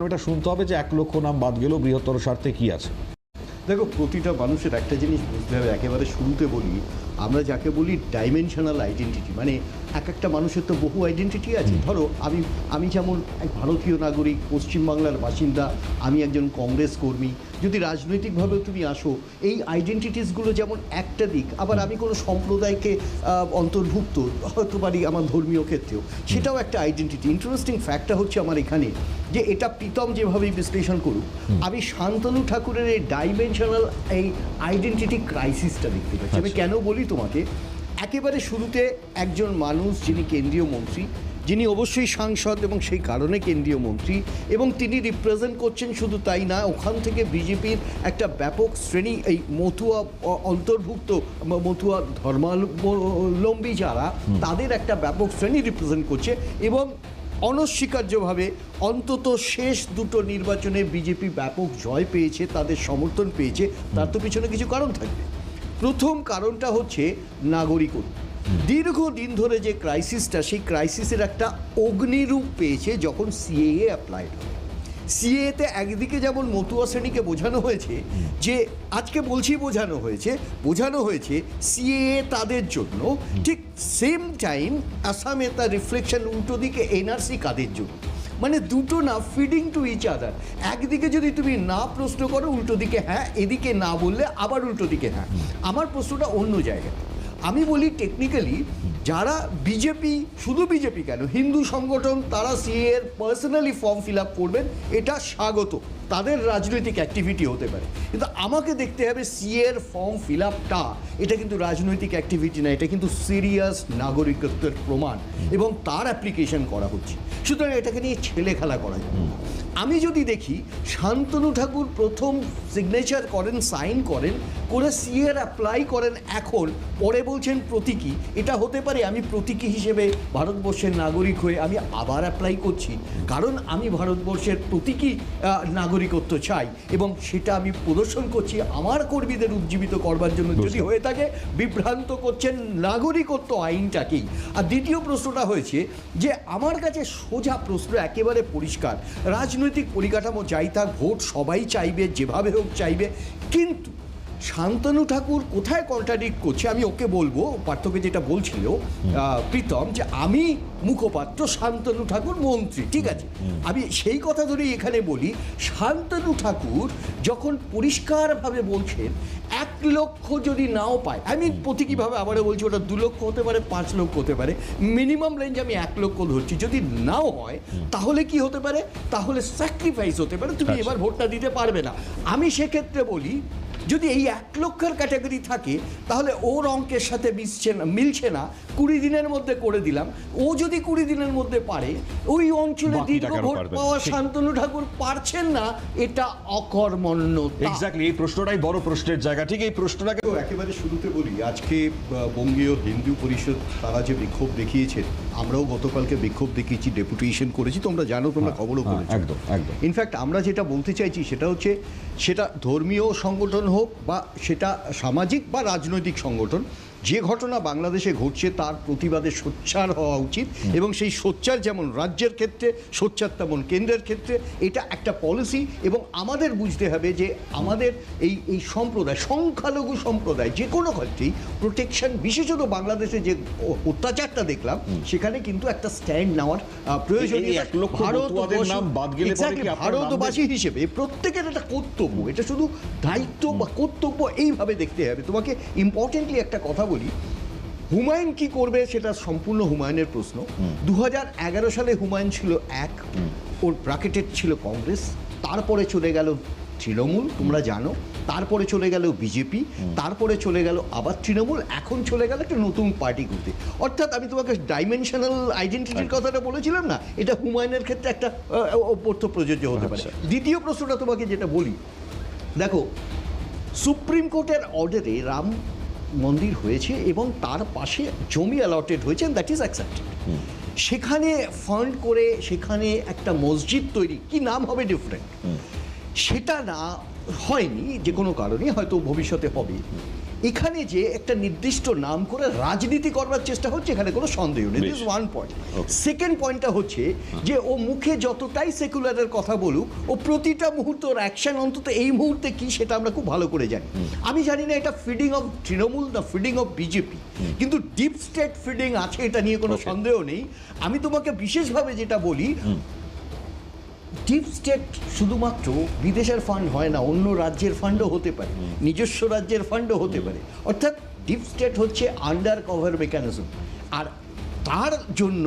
এটা শুনতে হবে যে এক লক্ষ নাম বাদ গেলেও বৃহত্তর স্বার্থে কি আছে। দেখো, প্রতিটা মানুষের একটা জিনিস বুঝতে হবে। একেবারে শুরুতে বলি, আমরা যাকে বলি ডাইমেনশনাল আইডেন্টিটি মানে এক একটা মানুষের তো বহু আইডেন্টিটি আছে। ধরো আমি আমি যেমন এক ভারতীয় নাগরিক পশ্চিমবাংলার বাসিন্দা আমি একজন কংগ্রেস কর্মী। যদি রাজনৈতিকভাবে তুমি আসো এই আইডেন্টিটিসগুলো যেমন একটা দিক আবার আমি কোনো সম্প্রদায়কে অন্তর্ভুক্ত হতে পারি আমার ধর্মীয় ক্ষেত্রেও। সেটাও একটা আইডেন্টিটি ইন্টারেস্টিং ফ্যাক্টটা হচ্ছে আমার এখানে যে এটা প্রীতম যেভাবে বিশ্লেষণ করুক আমি শান্তনু ঠাকুরের এই ডাইমেনশনাল এই আইডেন্টিটি ক্রাইসিসটা দেখতে পাচ্ছি। আমি কেন বলি তোমাকে? একেবারে শুরুতে একজন মানুষ যিনি কেন্দ্রীয় মন্ত্রী যিনি অবশ্যই সাংসদ এবং সেই কারণে কেন্দ্রীয় মন্ত্রী এবং তিনি রিপ্রেজেন্ট করছেন শুধু তাই না ওখান থেকে বিজেপির একটা ব্যাপক শ্রেণি এই মথুয়া অন্তর্ভুক্ত ম- মতুয়া ধর্মাবলম্বী যারা তাদের একটা ব্যাপক শ্রেণি রিপ্রেজেন্ট করছে এবং অনস্বীকার্যভাবে অন্তত শেষ দুটো নির্বাচনে বিজেপি ব্যাপক জয় পেয়েছে তাদের সমর্থন পেয়েছে তার তো পিছনে কিছু কারণ থাকবে। প্রথম কারণটা হচ্ছে নাগরিকত্ব। দীর্ঘদিন ধরে যে ক্রাইসিসটা সেই ক্রাইসিসের একটা অগ্নিরূপ পেয়েছে যখন সিএএ অ্যাপ্লাইড হয় সিএতে একদিকে যেমন মতুয়া শ্রেণীকে বোঝানো হয়েছে, যে আজকে বলছি বোঝানো হয়েছে বোঝানো হয়েছে সিএএ তাদের জন্য, ঠিক সেম টাইম আসামে তার রিফ্লেকশন উল্টো দিকে এনআরসি কাদের জন্য। মানে দুটো না ফিডিং টু ইচ আদার একদিকে যদি তুমি না প্রশ্ন করো, উল্টো দিকে হ্যাঁ এদিকে না বললে আবার উল্টো দিকে হ্যাঁ। আমার প্রশ্নটা অন্য জায়গায়। আমি বলি টেকনিক্যালি যারা বিজেপি শুধু বিজেপি কেন, হিন্দু সংগঠন, তারা সিএ এর পার্সোনালি ফর্ম ফিল আপ করবেন, এটা স্বাগত। তাদের রাজনৈতিক অ্যাক্টিভিটি হতে পারে। কিন্তু আমাকে দেখতে হবে সিএ এর ফর্ম ফিল আপটা এটা কিন্তু রাজনৈতিক অ্যাক্টিভিটি না, এটা কিন্তু সিরিয়াস নাগরিকত্বের প্রমাণ। এবং তার অ্যাপ্লিকেশন করা হচ্ছে। সুতরাং এটাকে নিয়ে ছেলে খেলা করা যায়। আমি যদি দেখি শান্তনু ঠাকুর প্রথম সিগনেচার করেন সাইন করেন করে সিএর অ্যাপ্লাই করেন এখন পরে বলছেন প্রতীকী এটা হতে পারে আমি প্রতীকী হিসেবে ভারতবর্ষের নাগরিক হয়ে আমি আবার অ্যাপ্লাই করছি। কারণ আমি ভারতবর্ষের প্রতীকী নাগরিকত্ব চাই এবং সেটা আমি প্রদর্শন করছি আমার কর্মীদের উজ্জীবিত করবার জন্য। যদি হয়ে থাকে বিভ্রান্ত করছেন নাগরিকত্ব আইনটাকেই। আর দ্বিতীয় প্রশ্নটা হয়েছে যে আমার কাছে সোজা প্রশ্ন একেবারে পরিষ্কার। রাজনৈতিক পরিকাঠামো যাই তার ভোট সবাই চাইবে যেভাবে হোক চাইবে। কিন্তু শান্তনু ঠাকুর কোথায় কন্ট্রাডিক্ট করছে? আমি ওকে বলব পার্থকে যেটা বলছিল প্রীতম যে আমি মুখপাত্র শান্তনু ঠাকুর মন্ত্রী ঠিক আছে? আমি সেই কথা ধরেই এখানে বলি শান্তনু ঠাকুর যখন পরিষ্কারভাবে বলছেন এক লক্ষ যদি নাও পায় আমি প্রতীকীভাবে আবারও বলছি ওটা দু লক্ষ হতে পারে পাঁচ লক্ষ হতে পারে মিনিমাম রেঞ্জ আমি এক লক্ষ ধরছি। যদি নাও হয় তাহলে কি হতে পারে? তাহলে স্যাক্রিফাইস হতে পারে তুমি এবার ভোটটা দিতে পারবে না। আমি সেক্ষেত্রে বলি যদি এই এক লক্ষের ক্যাটাগরি থাকে তাহলে ওর অঙ্কের সাথে মিশছে না মিলছে না কুড়ি দিনের মধ্যে করে দিলাম। ও যদি কুড়ি দিনের মধ্যে পারে ওই অঞ্চলে দীর্ঘ ভোট পাওয়া শান্তনু ঠাকুর পারছেন না এটা অকর্মণ্যতা। এক্স্যাক্টলি এই প্রশ্নটাই বড় প্রশ্নের জায়গা। ঠিক এই প্রশ্নটাকে একেবারে শুরুতে বলি আজকে বঙ্গীয় হিন্দু পরিষদ তারা যে বিক্ষোভ দেখিয়েছেন আমরাও গতকালকে বিক্ষোভ দেখিয়েছি ডেপুটেশন করেছি তোমরা জানো তোমরা খবরও করেছি করেছ। একদম একদম। ইনফ্যাক্ট আমরা যেটা বলতে চাইছি সেটা হচ্ছে সেটা ধর্মীয় সংগঠন হোক বা সেটা সামাজিক বা রাজনৈতিক সংগঠন যে ঘটনা বাংলাদেশে ঘটছে তার প্রতিবাদে সোচ্চার হওয়া উচিত এবং সেই সোচ্চার যেমন রাজ্যের ক্ষেত্রে সোচ্চার তেমন কেন্দ্রের ক্ষেত্রে এটা একটা পলিসি এবং আমাদের বুঝতে হবে যে আমাদের এই এই সম্প্রদায় সংখ্যালঘু সম্প্রদায় যে কোনো ক্ষেত্রেই প্রোটেকশন বিশেষত বাংলাদেশে যে অত্যাচারটা দেখলাম সেখানে কিন্তু একটা স্ট্যান্ড নেওয়ার আহ, প্রয়োজন এই এক লক্ষ মতুয়াদের নাম বাদ গেলে পরে কি আপনার ভারতবাসী হিসেবে প্রত্যেকের একটা কর্তব্য এটা শুধু দায়িত্ব বা কর্তব্য এইভাবে দেখতে হবে। তোমাকে ইম্পর্টেন্টলি একটা কথা বলি হুমায়ুন কি করবে সেটা সম্পূর্ণ হুমায়ুনের প্রশ্ন। দু হাজার এগারো সালে হুমায়ুন ছিল এক ওর ব্রাকেটেড ছিল কংগ্রেস তারপরে চলে গেল তৃণমূল তোমরা জানো তারপরে চলে গেল বিজেপি তারপরে চলে গেল আবার তৃণমূল এখন চলে গেল একটা নতুন পার্টি করতে। অর্থাৎ আমি তোমাকে ডাইমেনশনাল আইডেন্টিটির কথাটা বলেছিলাম না এটা হুমায়ুনের ক্ষেত্রে একটা অপর্থ প্রযোজ্য হতে পারে। দ্বিতীয় প্রশ্নটা তোমাকে যেটা বলি দেখো সুপ্রিম কোর্টের অর্ডারে রাম মন্দির হয়েছে এবং তার পাশে জমি অ্যালটেড হয়েছে দ্যাট ইজ অ্যাকসেপ্টেড সেখানে ফান্ড করে সেখানে একটা মসজিদ তৈরি কি নাম হবে ডিফারেন্ট সেটা না হয়নি যে কোনো কারণে হয়তো ভবিষ্যতে হবে। এখানে যে একটা নির্দিষ্ট নাম করে রাজনীতি করবার চেষ্টা হচ্ছে এখানে কোনো সন্দেহ নেই। দিস ওয়ান পয়েন্ট সেকেন্ড পয়েন্টটা হচ্ছে যে ও মুখে যতটাই সেকুলারের কথা বলুক ও প্রতিটা মুহূর্ত ওর অ্যাকশন অন্তত এই মুহূর্তে কি সেটা আমরা খুব ভালো করে জানি। আমি জানি না এটা ফিডিং অফ তৃণমূল না ফিডিং অফ বিজেপি কিন্তু ডিপ স্টেট ফিডিং আছে এটা নিয়ে কোনো সন্দেহ নেই। আমি তোমাকে বিশেষভাবে যেটা বলি ডিপ স্টেট শুধুমাত্র বিদেশের ফান্ড হয় না, অন্য রাজ্যের ফান্ডও হতে পারে, নিজস্ব রাজ্যের ফান্ডও হতে পারে। অর্থাৎ ডিপ স্টেট হচ্ছে আন্ডার কভার মেকানিজম আর তার জন্য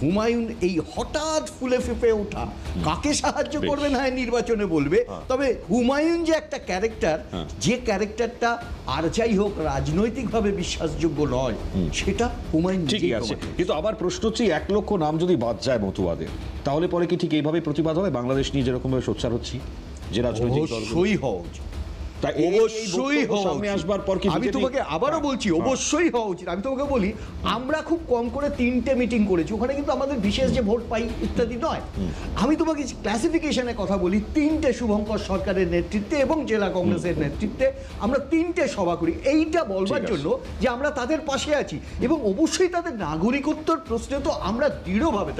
হুমায়ুন এই হঠাৎ ফুলে ফেপে ওঠা। কাকে সাহায্য বেশ। করবে না হয় নির্বাচনে বলবে। তবে হুমায়ুন যে একটা ক্যারেক্টার হ্যাঁ। যে ক্যারেক্টারটা আর যাই হোক রাজনৈতিকভাবে বিশ্বাসযোগ্য নয় সেটা হুমায়ুন ঠিকই আছে। কিন্তু আবার প্রশ্ন হচ্ছে এক লক্ষ নাম যদি বাদ যায় মতুয়াদের তাহলে পরে কি ঠিক এইভাবে প্রতিবাদ হবে বাংলাদেশ নিয়ে যেরকমভাবে সোচ্চার হচ্ছি যে রাজনৈতিক অবশ্যই হওয়া উচিত। অবশ্যই সামনে আসবার পর কি আমি তোমাকে আবারও হ্যাঁ, বলছি হ্যাঁ। অবশ্যই হওয়া উচিত। আমি তোমাকে বলি আমরা খুব কম করে তিনটে মিটিং করেছি। ওখানে কিন্তু আমাদের বিশেষ যে ভোট পাই ইত্যাদি নয়। আমি তোমাকে ক্লাসিফিকেশনে কথা বলি তিনটে শুভঙ্কর সরকারের নেতৃত্বে এবং জেলা কংগ্রেসের নেতৃত্বে আমরা তিনটে সভা করি। এইটা বলবার জন্য যে আমরা তাদের পাশে আছি এবং অবশ্যই তাদের নাগরিকত্বর প্রশ্নে তো আমরা দৃঢ়ভাবে